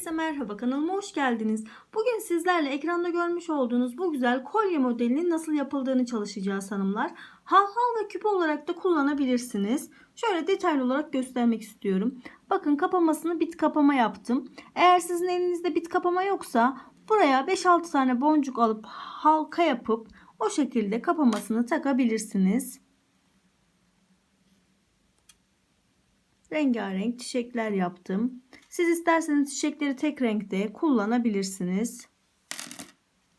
Herkese merhaba kanalıma hoş geldiniz. Bugün sizlerle ekranda görmüş olduğunuz bu güzel kolye modelinin nasıl yapıldığını çalışacağız hanımlar. Halhal ve küpe olarak da kullanabilirsiniz. Şöyle detaylı olarak göstermek istiyorum. Bakın kapamasını bit kapama yaptım. Eğer sizin elinizde bit kapama yoksa buraya 5-6 tane boncuk alıp halka yapıp o şekilde kapamasını takabilirsiniz. Rengarenk çiçekler yaptım. Siz isterseniz çiçekleri tek renkte kullanabilirsiniz.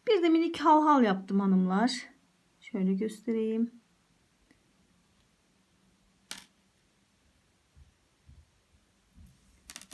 Bir de minik hal hal yaptım hanımlar. Şöyle göstereyim.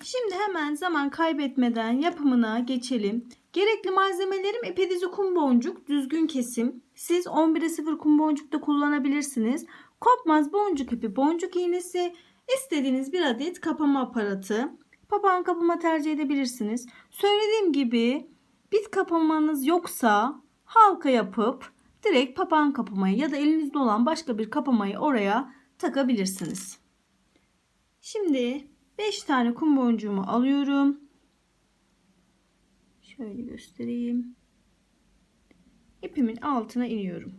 Şimdi hemen zaman kaybetmeden yapımına geçelim. Gerekli malzemelerim ipe dizi kum boncuk, düzgün kesim. Siz 11'e 0 kum boncuk da kullanabilirsiniz. Kopmaz boncuk ipi, boncuk iğnesi, İstediğiniz bir adet kapama aparatı. Papağan kapama tercih edebilirsiniz. Söylediğim gibi bit kapamanız yoksa halka yapıp direkt papağan kapamayı ya da elinizde olan başka bir kapamayı oraya takabilirsiniz. Şimdi 5 tane kum boncuğumu alıyorum. Şöyle göstereyim. İpimin altına iniyorum.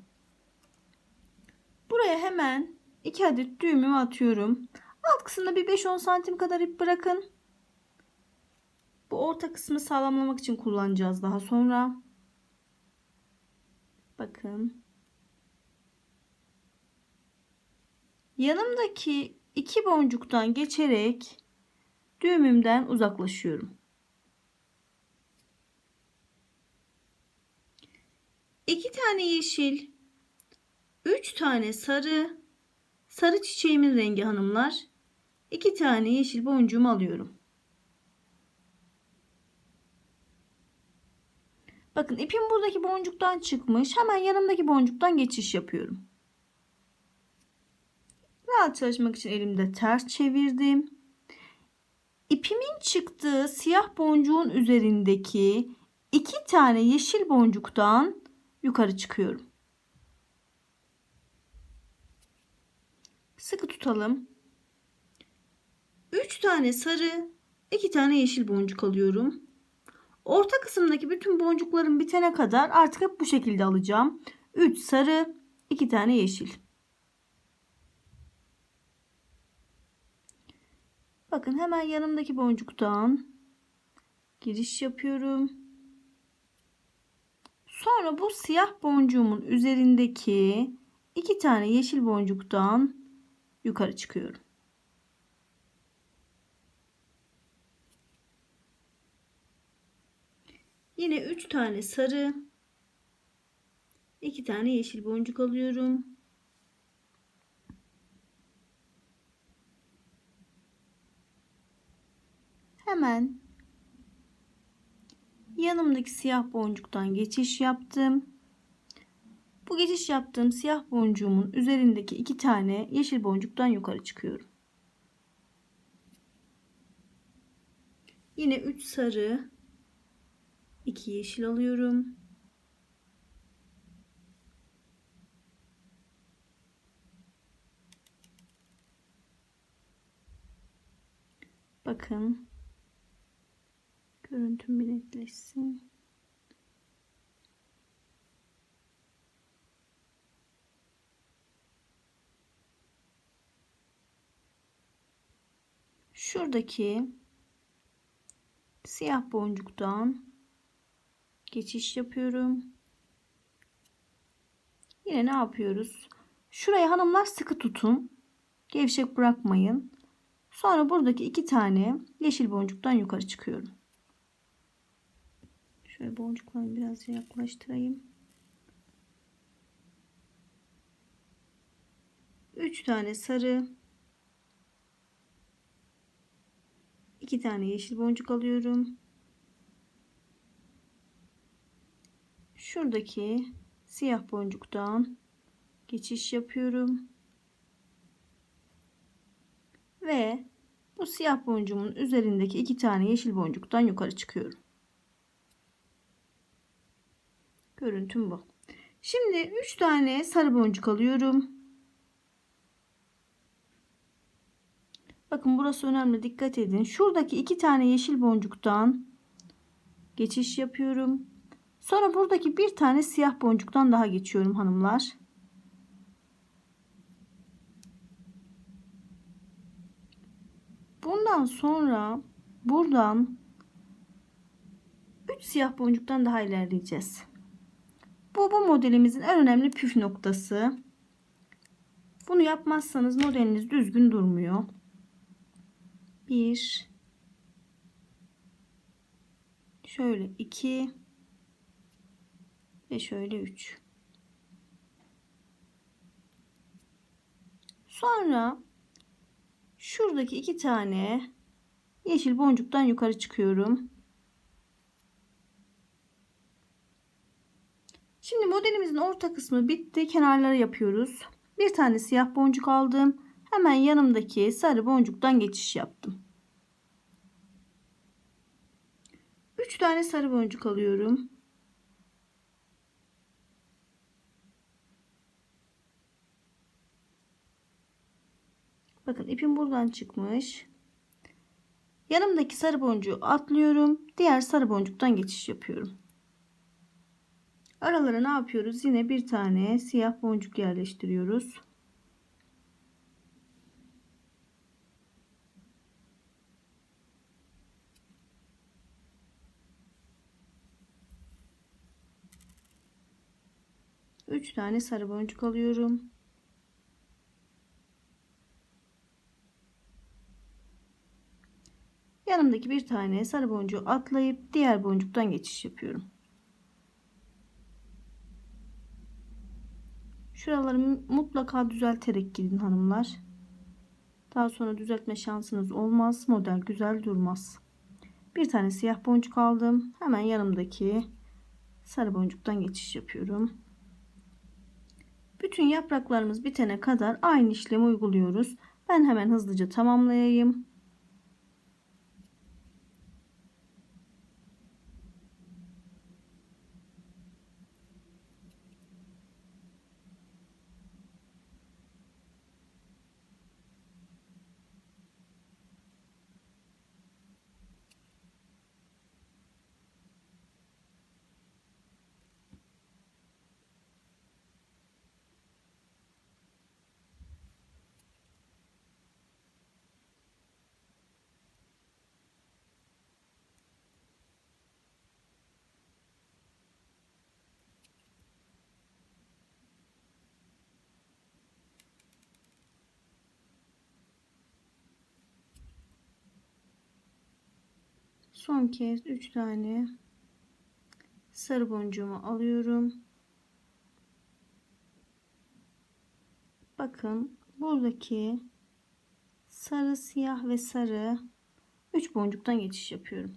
Buraya hemen 2 adet düğümümü atıyorum. Alt kısımda bir 5-10 santim kadar ip bırakın. Bu orta kısmı sağlamlamak için kullanacağız daha sonra. Bakın. Yanımdaki iki boncuktan geçerek düğümümden uzaklaşıyorum. İki tane yeşil, üç tane sarı, sarı çiçeğimin rengi hanımlar. 2 tane yeşil boncuğumu alıyorum. Bakın ipim buradaki boncuktan çıkmış. Hemen yanımdaki boncuktan geçiş yapıyorum. Rahat çalışmak için elimde ters çevirdim. İpimin çıktığı siyah boncuğun üzerindeki iki tane yeşil boncuktan yukarı çıkıyorum. Sıkı tutalım. 3 tane sarı, 2 tane yeşil boncuk alıyorum. Orta kısımdaki bütün boncukların bitene kadar artık hep bu şekilde alacağım. 3 sarı, 2 tane yeşil. Bakın hemen yanımdaki boncuktan giriş yapıyorum. Sonra bu siyah boncuğumun üzerindeki iki tane yeşil boncuktan yukarı çıkıyorum. Yine 3 tane sarı, 2 tane yeşil boncuk alıyorum. Hemen yanımdaki siyah boncuktan geçiş yaptım. Bu geçiş yaptığım siyah boncuğumun üzerindeki iki tane yeşil boncuktan yukarı çıkıyorum. Yine 3 sarı, 2 yeşil alıyorum. Bakın. Görüntüm bir netleşsin. Şuradaki siyah boncuktan geçiş yapıyorum. Yine ne yapıyoruz? Şuraya hanımlar sıkı tutun. Gevşek bırakmayın. Sonra buradaki iki tane yeşil boncuktan yukarı çıkıyorum. Şöyle boncuklarını biraz yaklaştırayım. Üç tane sarı. iki tane yeşil boncuk alıyorum. Şuradaki siyah boncuktan geçiş yapıyorum. Ve bu siyah boncuğumun üzerindeki iki tane yeşil boncuktan yukarı çıkıyorum. Görüntüm bu. Şimdi 3 tane sarı boncuk alıyorum. Bakın burası önemli dikkat edin. Şuradaki iki tane yeşil boncuktan geçiş yapıyorum. Sonra buradaki bir tane siyah boncuktan daha geçiyorum hanımlar. Bundan sonra buradan 3 siyah boncuktan daha ilerleyeceğiz. Bu bu modelimizin en önemli püf noktası. Bunu yapmazsanız modeliniz düzgün durmuyor. 1 şöyle 2 ve şöyle 3. Sonra şuradaki iki tane yeşil boncuktan yukarı çıkıyorum. Şimdi modelimizin orta kısmı bitti. Kenarları yapıyoruz. Bir tane siyah boncuk aldım. Hemen yanımdaki sarı boncuktan geçiş yaptım. 3 tane sarı boncuk alıyorum. Bakın ipim buradan çıkmış. Yanımdaki sarı boncuğu atlıyorum. Diğer sarı boncuktan geçiş yapıyorum. Aralara ne yapıyoruz? Yine bir tane siyah boncuk yerleştiriyoruz. Üç tane sarı boncuk alıyorum. Yanımdaki bir tane sarı boncuğu atlayıp diğer boncuktan geçiş yapıyorum. Şuraları mutlaka düzelterek gidin hanımlar. Daha sonra düzeltme şansınız olmaz. Model güzel durmaz. Bir tane siyah boncuk aldım. Hemen yanımdaki sarı boncuktan geçiş yapıyorum. Bütün yapraklarımız bitene kadar aynı işlemi uyguluyoruz. Ben hemen hızlıca tamamlayayım. Son kez 3 tane sarı boncuğumu alıyorum. Bakın buradaki sarı, siyah ve sarı 3 boncuktan geçiş yapıyorum.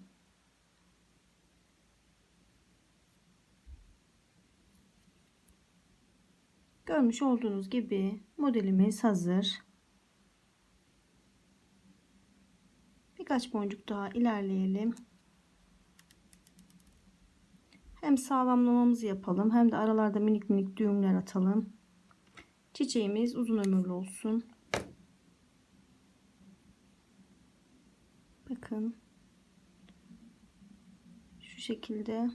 Görmüş olduğunuz gibi modelimiz hazır. Birkaç boncuk daha ilerleyelim. Hem sağlamlamamızı yapalım hem de aralarda minik minik düğümler atalım. Çiçeğimiz uzun ömürlü olsun. Bakın. Şu şekilde.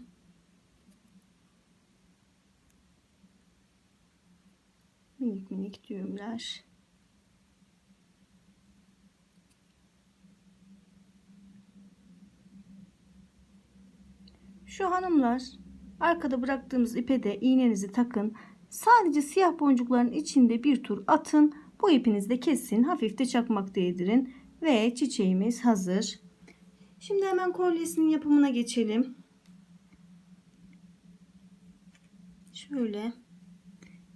Minik minik düğümler. Şu hanımlar arkada bıraktığımız ipe de iğnenizi takın. Sadece siyah boncukların içinde bir tur atın. Bu ipinizi de kesin. Hafif de çakmak değdirin. Ve çiçeğimiz hazır. Şimdi hemen kolyesinin yapımına geçelim. Şöyle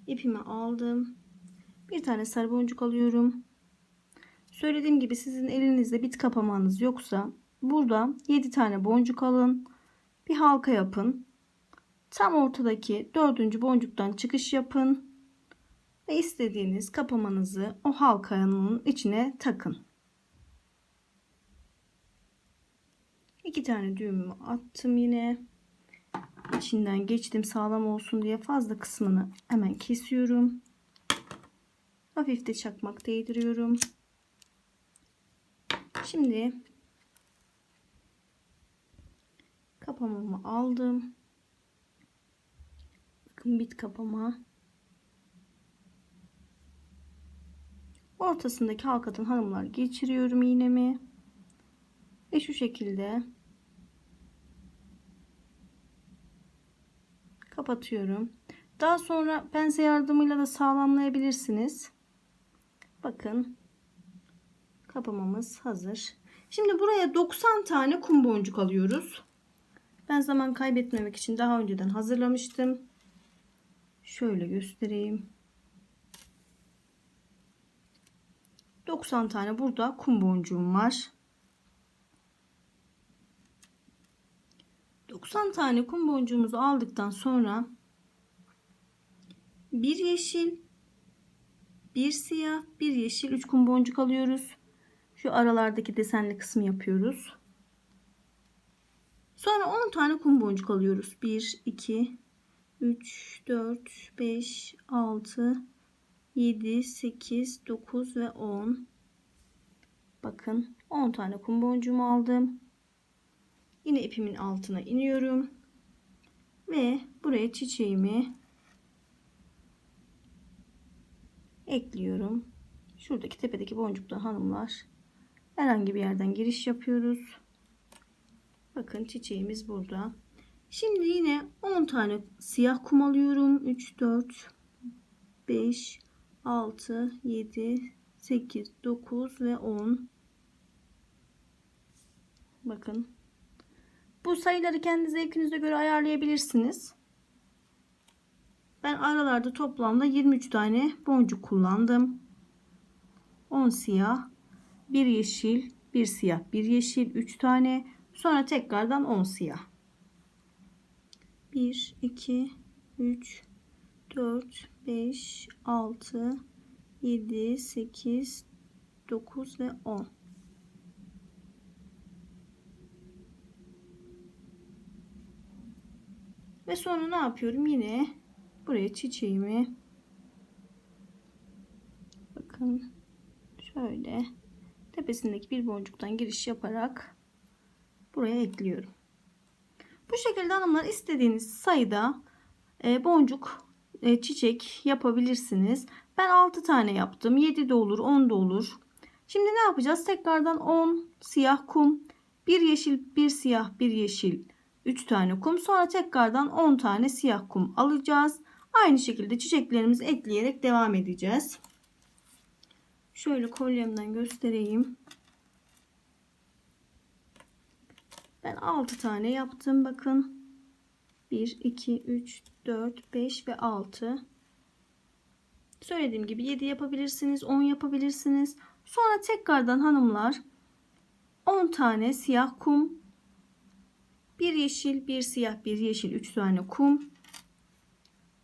ipimi aldım. Bir tane sarı boncuk alıyorum. Söylediğim gibi sizin elinizde bit kapamanız yoksa burada 7 tane boncuk alın bir halka yapın. Tam ortadaki dördüncü boncuktan çıkış yapın. Ve istediğiniz kapamanızı o halkanın içine takın. İki tane düğümümü attım yine. İçinden geçtim sağlam olsun diye fazla kısmını hemen kesiyorum. Hafif de çakmak değdiriyorum. Şimdi Kapamamı aldım. Bakın bit kapama. Ortasındaki halkatın hanımlar geçiriyorum iğnemi. Ve şu şekilde kapatıyorum. Daha sonra pense yardımıyla da sağlamlayabilirsiniz. Bakın kapamamız hazır. Şimdi buraya 90 tane kum boncuk alıyoruz. Ben zaman kaybetmemek için daha önceden hazırlamıştım. Şöyle göstereyim. 90 tane burada kum boncuğum var. 90 tane kum boncuğumuzu aldıktan sonra bir yeşil, bir siyah, bir yeşil, 3 kum boncuk alıyoruz. Şu aralardaki desenli kısmı yapıyoruz. Sonra 10 tane kum boncuk alıyoruz. 1, 2, 3, 4, 5, 6, 7, 8, 9 ve 10. Bakın 10 tane kum boncuğumu aldım. Yine ipimin altına iniyorum. Ve buraya çiçeğimi ekliyorum. Şuradaki tepedeki boncukta hanımlar herhangi bir yerden giriş yapıyoruz. Bakın çiçeğimiz burada. Şimdi yine 10 tane siyah kum alıyorum. 3, 4, 5, 6, 7, 8, 9 ve 10. Bakın. Bu sayıları kendi zevkinize göre ayarlayabilirsiniz. Ben aralarda toplamda 23 tane boncuk kullandım. 10 siyah, 1 yeşil, 1 siyah, 1 yeşil, 3 tane. Sonra tekrardan 10 siyah. 1, 2, 3, 4, 5, 6, 7, 8, 9 ve 10. Ve sonra ne yapıyorum? Yine buraya çiçeğimi bakın şöyle tepesindeki bir boncuktan giriş yaparak buraya ekliyorum. Bu şekilde hanımlar istediğiniz sayıda e, boncuk e, çiçek yapabilirsiniz. Ben 6 tane yaptım. 7 de olur 10 da olur. Şimdi ne yapacağız? Tekrardan 10 siyah kum, bir yeşil, bir siyah, bir yeşil, 3 tane kum. Sonra tekrardan 10 tane siyah kum alacağız. Aynı şekilde çiçeklerimizi ekleyerek devam edeceğiz. Şöyle kolyemden göstereyim. Ben 6 tane yaptım. Bakın. 1, 2, 3, 4, 5 ve 6. Söylediğim gibi 7 yapabilirsiniz. 10 yapabilirsiniz. Sonra tekrardan hanımlar 10 tane siyah kum. Bir yeşil, bir siyah, bir yeşil, 3 tane kum.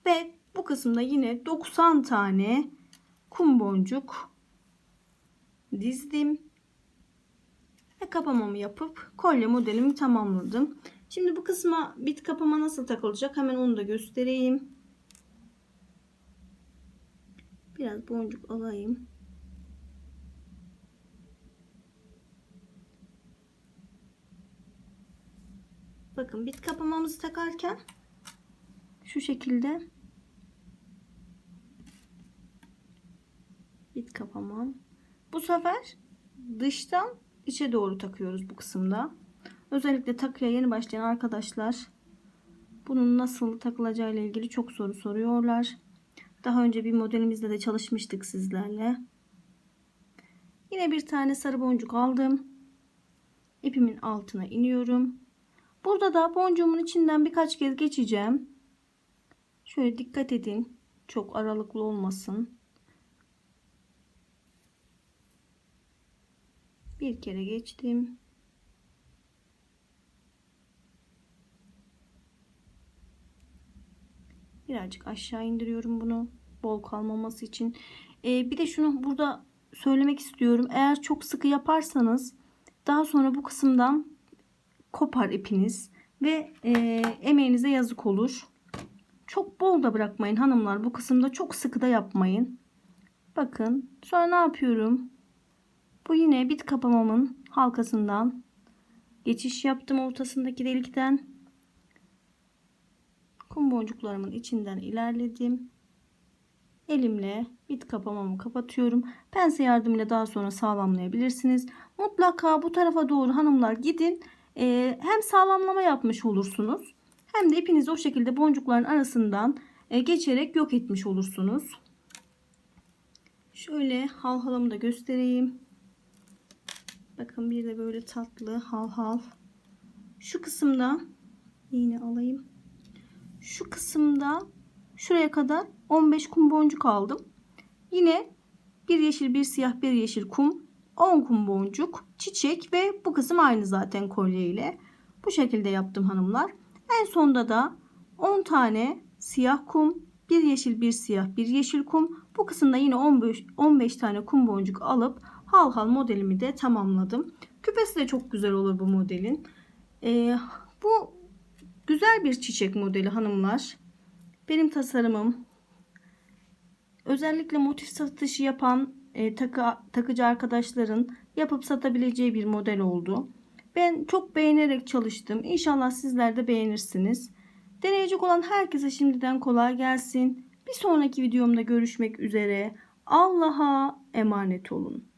Ve bu kısımda yine 90 tane kum boncuk dizdim kapamamı yapıp kolye modelimi tamamladım. Şimdi bu kısma bit kapama nasıl takılacak hemen onu da göstereyim. Biraz boncuk alayım. Bakın bit kapamamızı takarken şu şekilde bit kapamam. Bu sefer dıştan içe doğru takıyoruz bu kısımda. Özellikle takıya yeni başlayan arkadaşlar bunun nasıl takılacağı ile ilgili çok soru soruyorlar. Daha önce bir modelimizde de çalışmıştık sizlerle. Yine bir tane sarı boncuk aldım. İpimin altına iniyorum. Burada da boncuğumun içinden birkaç kez geçeceğim. Şöyle dikkat edin. Çok aralıklı olmasın. Bir kere geçtim. Birazcık aşağı indiriyorum bunu. Bol kalmaması için. Ee, bir de şunu burada söylemek istiyorum. Eğer çok sıkı yaparsanız daha sonra bu kısımdan kopar ipiniz ve e, emeğinize yazık olur. Çok bol da bırakmayın hanımlar. Bu kısımda çok sıkı da yapmayın. Bakın sonra ne yapıyorum? Bu yine bit kapamamın halkasından geçiş yaptım ortasındaki delikten. kum boncuklarımın içinden ilerledim. Elimle bit kapamamı kapatıyorum. Pense yardımıyla daha sonra sağlamlayabilirsiniz. Mutlaka bu tarafa doğru hanımlar gidin. Ee, hem sağlamlama yapmış olursunuz. Hem de ipinizi o şekilde boncukların arasından e, geçerek yok etmiş olursunuz. Şöyle halhalımı da göstereyim. Bakın bir de böyle tatlı hal hal. Şu kısımda iğne alayım. Şu kısımda şuraya kadar 15 kum boncuk aldım. Yine bir yeşil bir siyah bir yeşil kum 10 kum boncuk çiçek ve bu kısım aynı zaten kolye ile. Bu şekilde yaptım hanımlar. En sonda da 10 tane siyah kum bir yeşil bir siyah bir yeşil kum bu kısımda yine 15, 15 tane kum boncuk alıp hal hal modelimi de tamamladım. Küpesi de çok güzel olur bu modelin. Ee, bu güzel bir çiçek modeli hanımlar. Benim tasarımım. Özellikle motif satışı yapan e, takı, takıcı arkadaşların yapıp satabileceği bir model oldu. Ben çok beğenerek çalıştım. İnşallah sizler de beğenirsiniz. Deneyecek olan herkese şimdiden kolay gelsin. Bir sonraki videomda görüşmek üzere. Allah'a emanet olun.